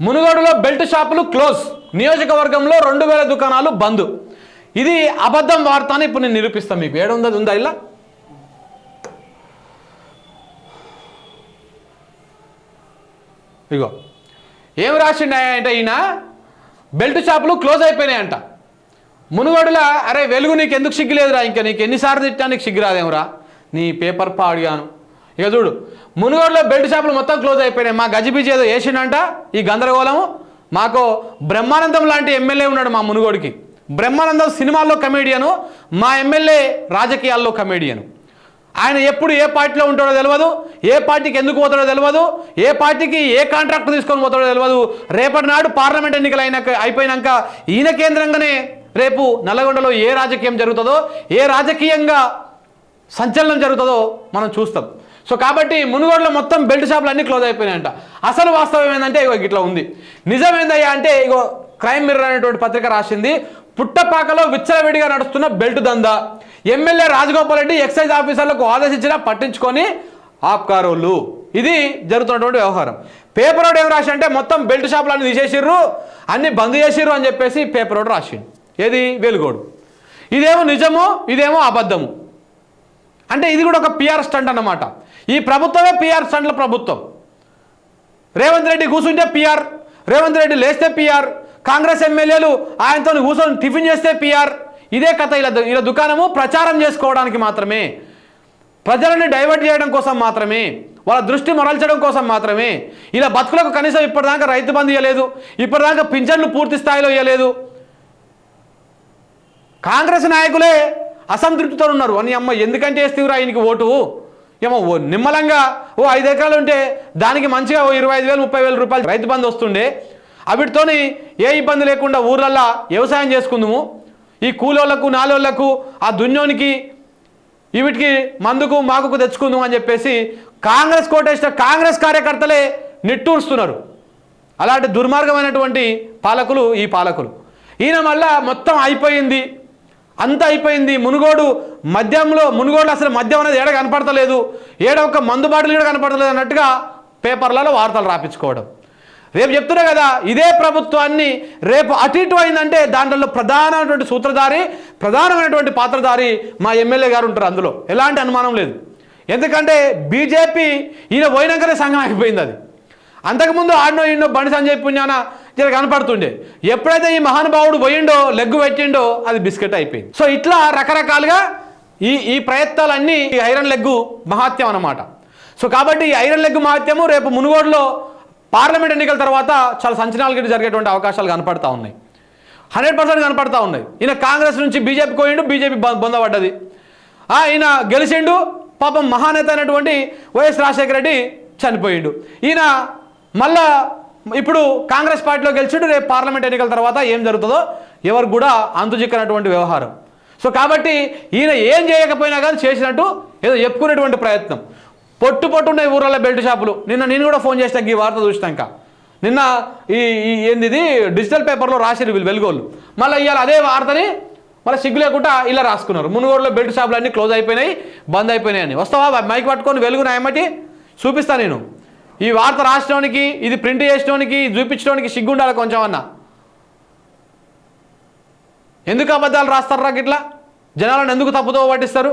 మునుగోడులో బెల్ట్ షాపులు క్లోజ్. నియోజకవర్గంలో రెండు వేల దుకాణాలు బంద్. ఇది అబద్ధం వార్త అని ఇప్పుడు నేను నిరూపిస్తాను మీకు. ఏడుంది ఉందా ఇలా? ఇగో. ఏం రాసిండే అంటే ఈయన? బెల్ట్ షాపులు క్లోజ్ అయిపోయినాయంట. మునుగోడులా అరే వెలుగు నీకు ఎందుకు సిగ్గులేదురా? ఇంకా నీకు ఎన్నిసార్లు తిట్టా నీకు సిగ్గు నీ పేపర్ పాడిగాను ఇక చూడు మునుగోడులో బెల్ట్ షాపులు మొత్తం క్లోజ్ అయిపోయినాయి. మా గజిబిజి ఏదో వేసిండంట ఈ గందరగోళము. మాకు బ్రహ్మానందం లాంటి ఎమ్మెల్యే ఉన్నాడు మా మునుగోడికి. బ్రహ్మానందం సినిమాల్లో కమేడియను మా ఎమ్మెల్యే రాజకీయాల్లో కమేడియను. ఆయన ఎప్పుడు ఏ పార్టీలో ఉంటాడో తెలియదు ఏ పార్టీకి ఎందుకు పోతాడో తెలియదు ఏ పార్టీకి ఏ కాంట్రాక్ట్ తీసుకొని పోతాడో తెలియదు రేపటి నాడు పార్లమెంట్ ఎన్నికలు అయినాక అయిపోయినాక ఈయన కేంద్రంగానే రేపు నల్లగొండలో ఏ రాజకీయం జరుగుతుందో ఏ రాజకీయంగా సంచలనం జరుగుతుందో మనం చూస్తాం. సో కాబట్టి మునుగోడులో మొత్తం బెల్ట్ షాపులు అన్నీ క్లోజ్ అయిపోయినాయంట. అసలు వాస్తవం ఏంటంటే ఇగో ఇట్లా ఉంది. నిజం ఏందయ్యా అంటే ఇగో క్రైమ్ మిర్రర్ అనేటువంటి పత్రిక రాసింది పుట్టపాకలో విచ్చలవిడిగా నడుస్తున్న బెల్ట్ దందా. ఎమ్మెల్యే రాజగోపాల్ రెడ్డి ఎక్సైజ్ ఆఫీసర్లకు ఆదేశించినా పట్టించుకొని ఆప్కారోళ్ళు. ఇది జరుగుతున్నటువంటి వ్యవహారం. పేపర్ రోడ్ ఏం రాసి అంటే మొత్తం బెల్ట్ షాపులు అన్ని తీసేసిర్రు అన్ని బంద్ చేసిర్రు అని చెప్పేసి పేపర్ రోడ్ రాసిండు. ఏది? వెలుగోడు. ఇదేమో నిజము ఇదేమో అబద్ధము. అంటే ఇది కూడా ఒక పిఆర్ స్టంట్ అన్నమాట. ఈ ప్రభుత్వమే పిఆర్ సండ్ల ప్రభుత్వం. రేవంత్ రెడ్డి కూర్చుంటే పిఆర్ రేవంత్ రెడ్డి లేస్తే పిఆర్ కాంగ్రెస్ ఎమ్మెల్యేలు ఆయనతో కూర్చొని టిఫిన్ చేస్తే పిఆర్ ఇదే కథ ఇలా ఇలా దుకాణము ప్రచారం చేసుకోవడానికి మాత్రమే. ప్రజలని డైవర్ట్ చేయడం కోసం మాత్రమే. వాళ్ళ దృష్టి మరల్చడం కోసం మాత్రమే. ఇలా బతుకులకు కనీసం ఇప్పటిదాకా రైతు బంధు ఇవ్వలేదు ఇప్పటిదాకా పింఛన్లు పూర్తి స్థాయిలో ఇవ్వలేదు కాంగ్రెస్ నాయకులే అసంతృప్తితో ఉన్నారు అని అమ్మ ఎందుకంటే వేస్తేవురా ఆయనకి ఓటు? ఏమో ఓ నిమ్మలంగా ఓ ఐదు ఎకరాలు ఉంటే దానికి మంచిగా ఓ ఇరవై ఐదు వేలు ముప్పై వేల రూపాయలు రైతు బంధు వస్తుండే. అవిటితోని ఏ ఇబ్బంది లేకుండా ఊర్లల్లా వ్యవసాయం చేసుకుందాము. ఈ కూలోళ్ళకు నాలోళ్ళకు ఆ దున్యోనికి వీటికి మందుకు మాకుకు తెచ్చుకుందాం అని చెప్పేసి కాంగ్రెస్ కోటేసిన కాంగ్రెస్ కార్యకర్తలే నిట్టూరుస్తున్నారు. అలాంటి దుర్మార్గమైనటువంటి పాలకులు ఈ పాలకులు. ఈయన మళ్ళా మొత్తం అయిపోయింది. అంత అయిపోయింది. మునుగోడు మద్యంలో మునుగోడు అసలు మద్యం అనేది ఏడ కనపడతలేదు. ఏడ ఒక మందు బాటిల్ కూడా కనపడతలేదు అన్నట్టుగా పేపర్లలో వార్తలు రాపించుకోవడం. రేపు చెప్తున్నా కదా ఇదే ప్రభుత్వాన్ని రేపు అటు ఇటు అయిందంటే దాంట్లో ప్రధానమైనటువంటి సూత్రధారి ప్రధానమైనటువంటి పాత్రధారి మా ఎమ్మెల్యే గారు ఉంటారు అందులో. ఎలాంటి అనుమానం లేదు. ఎందుకంటే బీజేపీ ఈయన పోయినాకనే సంఘం అయిపోయింది అది. అంతకుముందు ఆడినో ఈడో బండి సంజయ్ పుణ్యాన ఇలా కనపడుతుండే. ఎప్పుడైతే ఈ మహానుభావుడు పోయిండో లెగ్గు పెట్టిండో అది బిస్కెట్ అయిపోయింది. సో ఇట్లా రకరకాలుగా ఈ ఈ ప్రయత్నాలన్నీ ఈ ఐరన్ లెగ్గు మహాత్యం అన్నమాట. సో కాబట్టి ఈ ఐరన్ లెగ్ మహాత్యము రేపు మునుగోడులో పార్లమెంట్ ఎన్నికల తర్వాత చాలా సంచలనాలు గిట్ట జరిగేటువంటి అవకాశాలు కనపడతా ఉన్నాయి. హండ్రెడ్ పర్సెంట్ కనపడతా ఉన్నాయి. ఈయన కాంగ్రెస్ నుంచి బీజేపీ పోయిండు బీజేపీ బొందబడ్డది ఈయన గెలిచిండు పాపం మహానేత అయినటువంటి వైఎస్ రాజశేఖర రెడ్డి చనిపోయిండు. ఈయన మళ్ళా ఇప్పుడు కాంగ్రెస్ పార్టీలో గెలిచిండు రేపు పార్లమెంట్ ఎన్నికల తర్వాత ఏం జరుగుతుందో ఎవరు కూడా అంతుచిక్కనటువంటి వ్యవహారం. సో కాబట్టి ఈయన ఏం చేయకపోయినా కానీ చేసినట్టు ఏదో చెప్పుకునేటువంటి ప్రయత్నం. పొట్టు పొట్టు ఉన్నాయి ఊర్లలో బెల్ట్ షాపులు. నిన్న నేను కూడా ఫోన్ చేసినాక ఈ వార్త చూసినాక నిన్న ఈ ఈ ఏంది ఇది డిజిటల్ పేపర్లో రాసిరు వీళ్ళు వెలుగోళ్ళు. మళ్ళీ ఇవాళ అదే వార్తని మళ్ళీ సిగ్గు లేకుండా ఇలా రాసుకున్నారు. మునుగోడులో బెల్ట్ షాపులు అన్నీ క్లోజ్ అయిపోయినాయి బంద్ అయిపోయినాయి అని వస్తావా మైక్ పట్టుకొని వెలుగు నాయమటి చూపిస్తా నేను. ఈ వార్త రాసడానికి ఇది ప్రింట్ చేసడానికి చూపించడానికి సిగ్గుండాలి కొంచెం అన్న ఎందుకు అబద్ధాలు రాస్తారా గిట్లా? జనాలను ఎందుకు తప్పుతో పట్టిస్తారు?